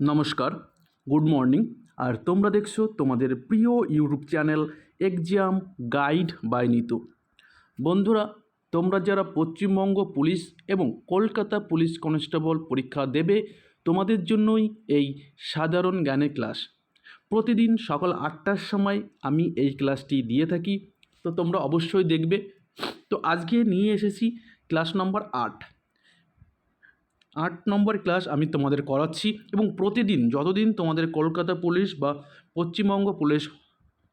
নমস্কার, good morning. আর তোমরা দেখছ তোমাদের প্রিয় YouTube channel exam guide by Nitu. বন্ধুরা, তোমরা যারা পশ্চিমবঙ্গ পুলিশ এবং কলকাতা পুলিশ কনস্টেবল পরীক্ষা দেবে, তোমাদের জন্যই এই সাধারণ জ্ঞানের ক্লাস। প্রতিদিন সকাল আটটার সময় আমি এই ক্লাসটি দিয়ে থাকি, তো তোমরা অবশ্যই দেখবে। তো আজকে নিয়ে এসেছি ক্লাস নম্বর আট। আট নম্বর ক্লাস আমি তোমাদের করাচ্ছি এবং প্রতিদিন যতদিন তোমাদের কলকাতা পুলিশ বা পশ্চিমবঙ্গ পুলিশ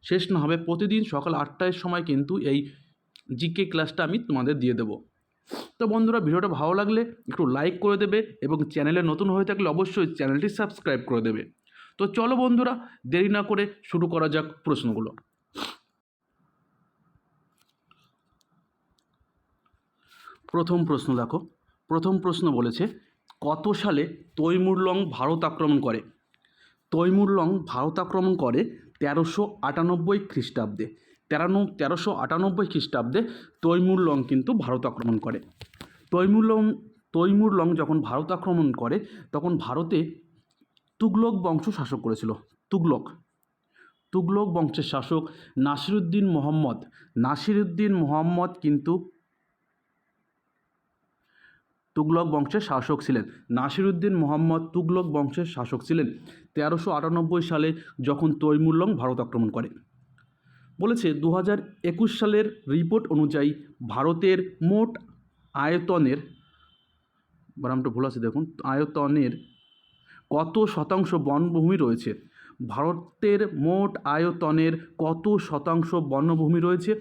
শেষ না হবে, প্রতিদিন সকাল আটটার সময় কিন্তু এই জিকে ক্লাসটা আমি তোমাদের দিয়ে দেবো। তো বন্ধুরা, ভিডিওটা ভালো লাগলে একটু লাইক করে দেবে এবং চ্যানেলে নতুন হয়ে থাকলে অবশ্যই চ্যানেলটি সাবস্ক্রাইব করে দেবে। তো চলো বন্ধুরা, দেরি না করে শুরু করা যাক প্রশ্নগুলো। প্রথম প্রশ্ন দেখো, প্রথম প্রশ্ন বলেছে কত সালে তৈমুরলং ভারত আক্রমণ করে? তৈমুরলং ভারত আক্রমণ করে তেরোশো আটানব্বই খ্রিস্টাব্দে। তেরানো, তেরোশো আটানব্বই খ্রিস্টাব্দে তৈমুরলং কিন্তু ভারত আক্রমণ করে। তৈমুরলং তৈমুরলং যখন ভারত আক্রমণ করে, তখন ভারতে তুগলক বংশ শাসক করেছিল। তুগলক। তুগলক বংশের শাসক নাসিরুদ্দিন মোহাম্মদ। নাসিরুদ্দিন মোহাম্মদ কিন্তু তুগলক বংশের শাসক ছিলেন। নাসিরুদ্দিন মোহাম্মদ তুগলক বংশের শাসক ছিলেন তেরোশো আটানব্বই সালে যখন তৈমুরলং ভারত আক্রমণ করে। বলেছে দু একুশ সালের রিপোর্ট অনুযায়ী ভারতের মোট আয়তনের বারামটা ভুল আছে দেখুন, আয়তনের কত শতাংশ বনভূমি রয়েছে? ভারতের মোট আয়তনের কত শতাংশ বনভূমি রয়েছে?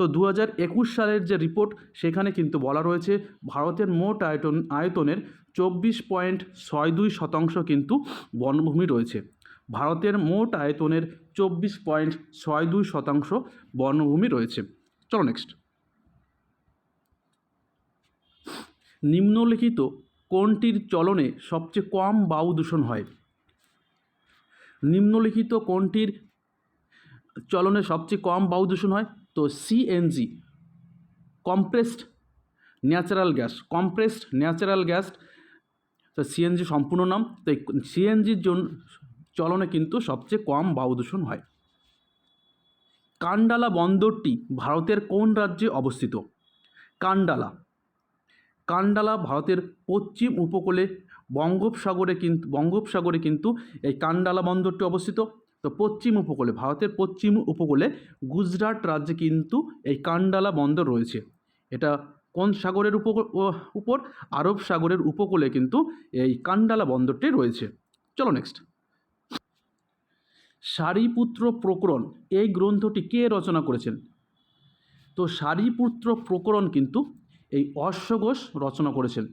তো দু হাজার একুশ সালের যে রিপোর্ট, সেখানে কিন্তু বলা রয়েছে ভারতের মোট আয়তন, আয়তনের চব্বিশ পয়েন্ট ছয় দুই শতাংশ কিন্তু বনভূমি রয়েছে। ভারতের মোট আয়তনের চব্বিশ পয়েন্ট ছয় দুই শতাংশ বনভূমি রয়েছে। চলো নেক্সট নিম্নলিখিত কোনটির চলনে সবচেয়ে কম বায়ু দূষণ হয়? নিম্নলিখিত কোনটির চলনে সবচেয়ে কম বায়ু দূষণ হয়? তো CNG compressed natural gas compressed natural gas তো সিএনজি সম্পূর্ণ নাম, তো সিএনজির জন্য চলনে কিন্তু সবচেয়ে কম বায়ু দূষণ হয়। কান্ডালা বন্দরটি ভারতের কোন রাজ্যে অবস্থিত? কান্ডালা কান্ডালা ভারতের পশ্চিম উপকূলে বঙ্গোপসাগরে কিন্তু বঙ্গোপসাগরে কিন্তু এই কান্ডালা বন্দরটি অবস্থিত। তো পশ্চিম উপকূলে, ভারতের পশ্চিম উপকূলে গুজরাট রাজ্যে কিন্তু এই কান্ডালা বন্দর রয়েছে। এটা কোন সাগরের উপ উপর? আরব সাগরের উপকূলে কিন্তু এই কান্ডালা বন্দরটি রয়েছে। চলো নেক্সট সারিপুত্র প্রকরণ, এই গ্রন্থটি কে রচনা করেছেন? তো সারিপুত্র প্রকরণ কিন্তু এই অশ্বঘোষ রচনা করেছেন।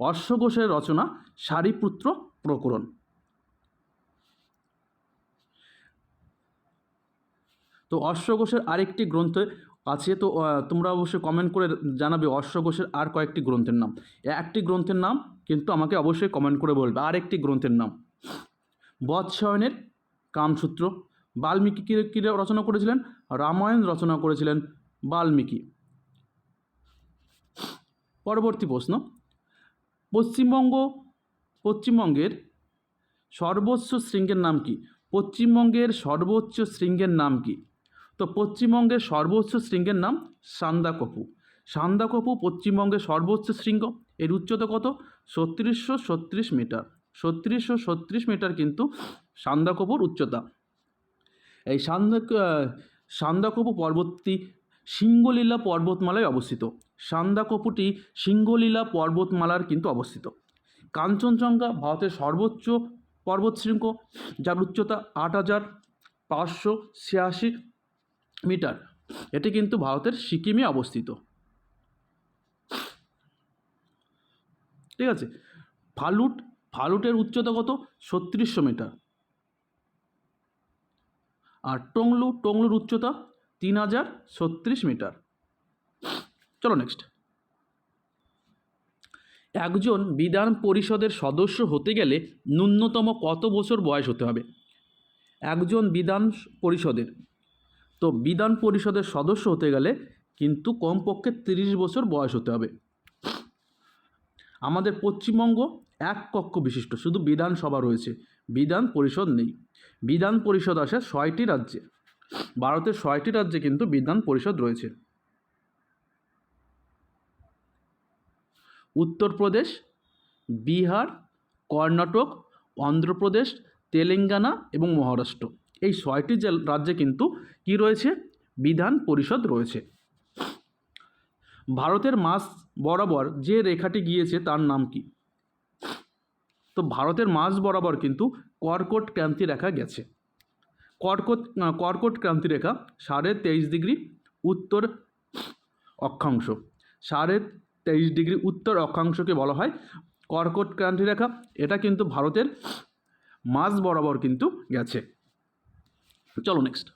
অশ্বঘোষের রচনা সারিপুত্র প্রকরণ। তো অশ্বঘোষের আরেকটি গ্রন্থ আছে, তো তোমরা অবশ্যই কমেন্ট করে জানাবে অশ্বঘোষের আর কয়েকটি গ্রন্থের নাম। একটি গ্রন্থের নাম কিন্তু আমাকে অবশ্যই কমেন্ট করে বলবে। আর একটি গ্রন্থের নাম, বৎসায়নের কামসূত্র। বাল্মীকি কী রচনা করেছিলেন? রামায়ণ রচনা করেছিলেন বাল্মীকি। পরবর্তী প্রশ্ন, পশ্চিমবঙ্গ, পশ্চিমবঙ্গের সর্বোচ্চ শৃঙ্গের নাম কি? পশ্চিমবঙ্গের সর্বোচ্চ শৃঙ্গের নাম কি? তো পশ্চিমবঙ্গের সর্বোচ্চ শৃঙ্গের নাম সান্দাকপু সান্দাকপু পশ্চিমবঙ্গের সর্বোচ্চ শৃঙ্গ। এর উচ্চতা কত? ছত্রিশশো ছত্রিশ মিটার। ছত্রিশশো ছত্রিশ মিটার কিন্তু সান্দাকপুর উচ্চতা। এই সান্দা সান্দাকপু পর্বতটি সিঙ্গলীলা পর্বতমালায় অবস্থিত। সান্দাকপুটি সিঙ্গলীলা পর্বতমালার কিন্তু অবস্থিত। কাঞ্চনজঙ্ঘা ভারতের সর্বোচ্চ পর্বতশৃঙ্গ, যার উচ্চতা আট হাজার পাঁচশো ছিয়াশি মিটার। এটি কিন্তু ভারতের সিকিমে অবস্থিত। ঠিক আছে? ফালুট, ফালুটের উচ্চতা কত? ছত্রিশশো মিটার। আর টংলু, টংলুর উচ্চতা তিন হাজার ছত্রিশ মিটার। চলো নেক্সট একজন বিধান পরিষদের সদস্য হতে গেলে ন্যূনতম কত বছর বয়স হতে হবে? একজন বিধান পরিষদের তো বিধান পরিষদের সদস্য হতে গেলে কিন্তু কমপক্ষে তিরিশ বছর বয়স হতে হবে। আমাদের পশ্চিমবঙ্গ এক কক্ষ বিশিষ্ট, শুধু বিধানসভা রয়েছে, বিধান পরিষদ নেই। বিধান পরিষদ আসে ছয়টি রাজ্যে, ভারতের ছয়টি রাজ্যে কিন্তু বিধান পরিষদ রয়েছে। উত্তরপ্রদেশ, বিহার, কর্ণাটক, অন্ধ্রপ্রদেশ, তেলেঙ্গানা এবং মহারাষ্ট্র। এই ছয়টি রাজ্যে কিন্তু কি রয়েছে? বিধান পরিষদ রয়েছে। ভারতের মাস বরাবর যে রেখাটি গিয়েছে তার নাম কি? তো ভারতের মাস বরাবর কিন্তু কর্কট ক্রান্তি রেখা গেছে। কর্কট কর্কট ক্রান্তি রেখা সাড়ে তেইশ ডিগ্রি উত্তর অক্ষাংশ। সাড়ে তেইশ ডিগ্রি উত্তর অক্ষাংশকে বলা হয় কর্কট ক্রান্তি রেখা। এটা কিন্তু ভারতের মাঝ বরাবর কিন্তু গেছে। চলো নেক্সট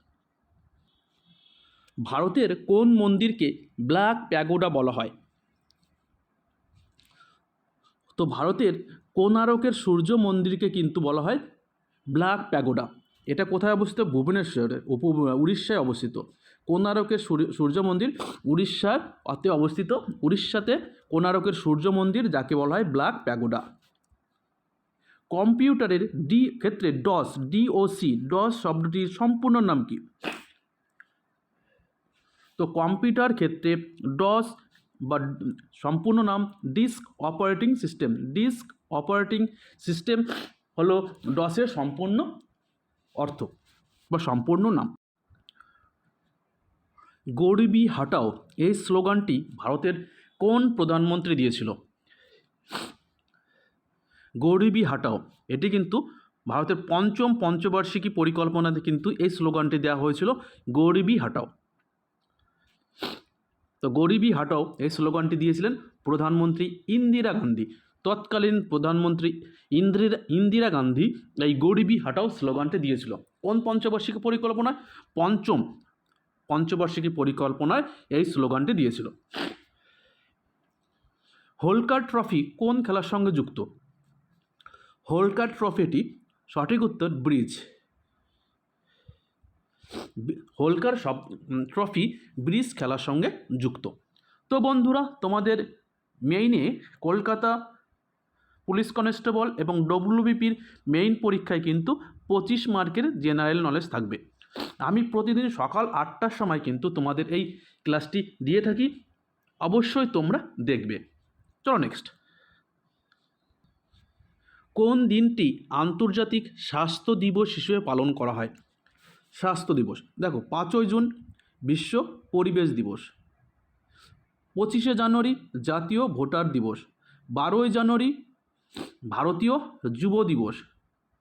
ভারতের কোন মন্দিরকে ব্ল্যাক প্যাগোডা বলা হয়? তো ভারতের কোনারকের সূর্য মন্দিরকে কিন্তু বলা হয় ব্ল্যাক প্যাগোডা। এটা কোথায় অবস্থিত? ভুবনেশ্বরে, উপ, উড়িষ্যায় অবস্থিত। কোনারকের সূর্য- মন্দির উড়িষ্যার অতে অবস্থিত। উড়িষ্যাতে কোনারকের সূর্য মন্দির যাকে বলা হয় ব্ল্যাক প্যাগোডা। কম্পিউটারের ডি, ক্ষেত্রে ডস ডিওসি ডস শব্দটির সম্পূর্ণ নাম কি? তো কম্পিউটার ক্ষেত্রে ডস বা সম্পূর্ণ নাম disk operating system. Disk operating system হলো ডসের সম্পূর্ণ অর্থ বা সম্পূর্ণ নাম। গরিবি হাটাও এই স্লোগানটি ভারতের কোন প্রধানমন্ত্রী দিয়েছিল? গরিবি হাটাও। এটি কিন্তু ভারতের পঞ্চম পঞ্চবার্ষিকী পরিকল্পনাতে কিন্তু এই স্লোগানটি দেওয়া হয়েছিল, গরিবি হাটাও। তো গরিবি হাটাও এই স্লোগানটি দিয়েছিলেন প্রধানমন্ত্রী ইন্দিরা গান্ধী। তৎকালীন প্রধানমন্ত্রী ইন্দিরা ইন্দিরা গান্ধী এই গরিবি হাটাও স্লোগানটি দিয়েছিল। কোন পঞ্চবার্ষিকী পরিকল্পনায়? পঞ্চম পঞ্চবার্ষিকী পরিকল্পনায় এই স্লোগানটি দিয়েছিল। হোলকার ট্রফি কোন খেলার সঙ্গে যুক্ত? হোলকার ট্রফিটি সঠিক উত্তর ব্রিজ। হোলকার সব ট্রফি ব্রিজ খেলার সঙ্গে যুক্ত। তো বন্ধুরা, তোমাদের মেইনে কলকাতা পুলিশ কনস্টেবল এবং ডব্লিউবিপির মেইন পরীক্ষায় কিন্তু পঁচিশ মার্কের জেনারেল নলেজ থাকবে। আমি প্রতিদিন সকাল আটটার সময় কিন্তু তোমাদের এই ক্লাসটি দিয়ে থাকি। অবশ্যই তোমরা দেখবে। চলো নেক্সট কোন দিনটি আন্তর্জাতিক স্বাস্থ্য দিবস হিসেবে পালন করা হয়? স্বাস্থ্য দিবস। দেখো, পাঁচই জুন বিশ্ব পরিবেশ দিবস। পঁচিশে জানুয়ারি জাতীয় ভোটার দিবস। বারোই জানুয়ারি ভারতীয় যুব দিবস।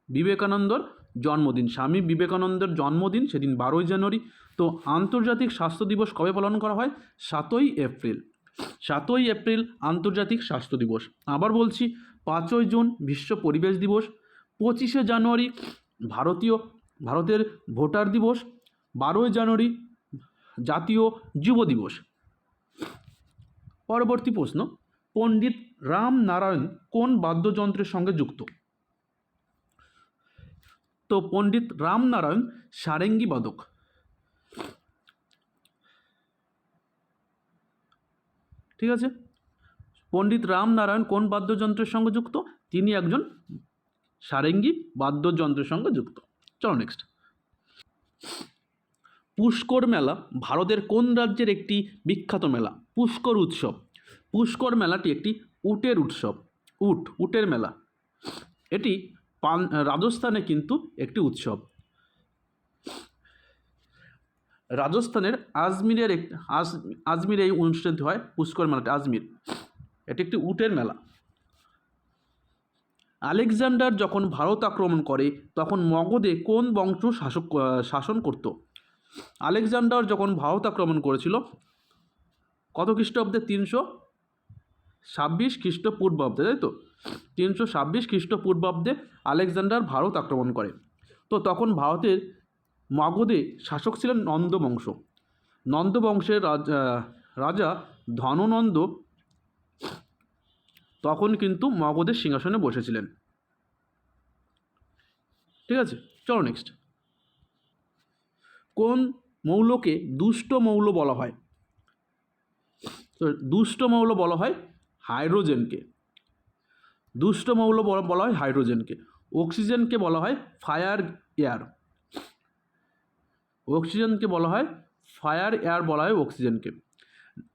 বিবেকানন্দর জন্মদিন। স্বামী বিবেকানন্দের জন্মদিন সেদিন বারোই জানুয়ারি। তো আন্তর্জাতিক স্বাস্থ্য দিবস কবে পালন করা হয়? সাতই এপ্রিল। সাতই এপ্রিল আন্তর্জাতিক স্বাস্থ্য দিবস। আবার বলছি, পাঁচই জুন বিশ্ব পরিবেশ দিবস, পঁচিশে জানুয়ারি ভারতীয়, ভারতের ভোটার দিবস, বারোই জানুয়ারি জাতীয় যুব দিবস। পরবর্তী প্রশ্ন, পণ্ডিত রামনারায়ণ কোন বাদ্যযন্ত্রের সঙ্গে যুক্ত? তো পণ্ডিত রামনারায়ণ সারেঙ্গি বাদক। ঠিক আছে? পণ্ডিত রামনারায়ণ কোন বাদ্যযন্ত্রের সঙ্গে যুক্ত? তিনি একজন সারেঙ্গি বাদ্যযন্ত্রের সঙ্গে যুক্ত। চলো নেক্সট পুষ্কর মেলা ভারতের কোন রাজ্যের একটি বিখ্যাত মেলা? পুষ্কর উৎসব। পুষ্কর মেলাটি একটি উটের উৎসব। উট, উটের মেলা। এটি পান, রাজস্থানে কিন্তু একটি উৎসব। রাজস্থানের আজমিরের এক আজ আজমিরে এই অনুষ্ঠানটি হয় পুষ্কর মেলাটি আজমির। এটি একটি উটের মেলা। আলেকজান্ডার যখন ভারত আক্রমণ করে, তখন মগধে কোন বংশ শাসক শাসন করত? আলেকজান্ডার যখন ভারত আক্রমণ করেছিল, কত খ্রিস্টাব্দে? তিনশো ছাব্বিশ খ্রিস্টপূর্বাব্দে, তাই তো? তিনশো ছাব্বিশ খ্রিস্টপূর্বাব্দে আলেকজান্ডার ভারত আক্রমণ করে। তো তখন ভারতের মগধে শাসক ছিলেন নন্দ বংশ নন্দ বংশের রাজা ধননন্দ তখন কিন্তু মগধের সিংহাসনে বসেছিলেন। ঠিক আছে, চলো নেক্সট কোন মৌলকে দুষ্ট মৌল বলা হয়? তো দুষ্ট মৌল বলা হয় হাইড্রোজেনকে। দুষ্ট মৌল বলা হয় হাইড্রোজেনকে। অক্সিজেনকে বলা হয় ফায়ার এয়ার। অক্সিজেনকে বলা হয় ফায়ার এয়ার বলা হয় অক্সিজেনকে।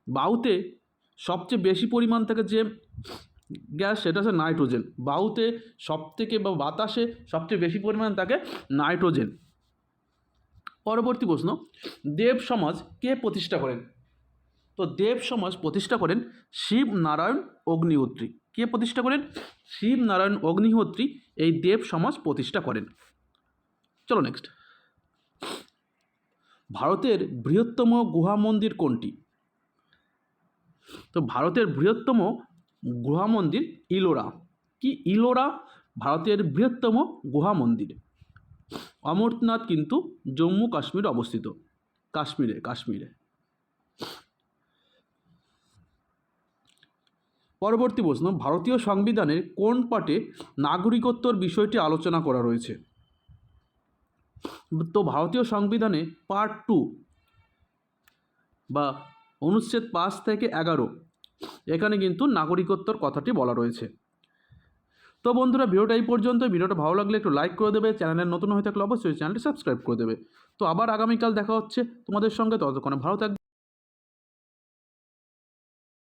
বায়ুতে সবচেয়ে বেশি পরিমাণ থাকে যে গ্যাস, সেটা হচ্ছে নাইট্রোজেন। বায়ুতে সবথেকে বা বাতাসে সবচেয়ে বেশি পরিমাণ থাকে নাইট্রোজেন। পরবর্তী প্রশ্ন, দেব সমাজ কে প্রতিষ্ঠা করেন? তো দেব সমাজ প্রতিষ্ঠা করেন শিব নারায়ণ অগ্নিহোত্রী। কে প্রতিষ্ঠা করেন? শিব নারায়ণ অগ্নিহোত্রী, এই দেব সমাজ প্রতিষ্ঠা করেন। চলো নেক্সট ভারতের বৃহত্তম গুহা মন্দির কোনটি? তো ভারতের বৃহত্তম গুহা মন্দির ইলোরা। কি ইলোরা? ভারতের বৃহত্তম গুহা মন্দির। অমরনাথ কিন্তু জম্মু কাশ্মীরে অবস্থিত। কাশ্মীরে কাশ্মীরে। পরবর্তী প্রশ্ন, ভারতীয় সংবিধানের কোন পার্টে নাগরিকত্বর বিষয়টি আলোচনা করা রয়েছে? তো ভারতীয় সংবিধানে পার্ট টু বা অনুচ্ছেদ পাঁচ থেকে এগারো, এখানে কিন্তু নাগরিকত্বর কথাটি বলা রয়েছে। তো বন্ধুরা, ভিডিওটা এই পর্যন্ত। ভিডিওটা ভালো লাগলে একটু লাইক করে দেবে। চ্যানেলের নতুন হয়ে থাকলে অবশ্যই চ্যানেলটি সাবস্ক্রাইব করে দেবে। তো আবার আগামীকাল দেখা হচ্ছে তোমাদের সঙ্গে। ততক্ষণে ভালো থাকবে।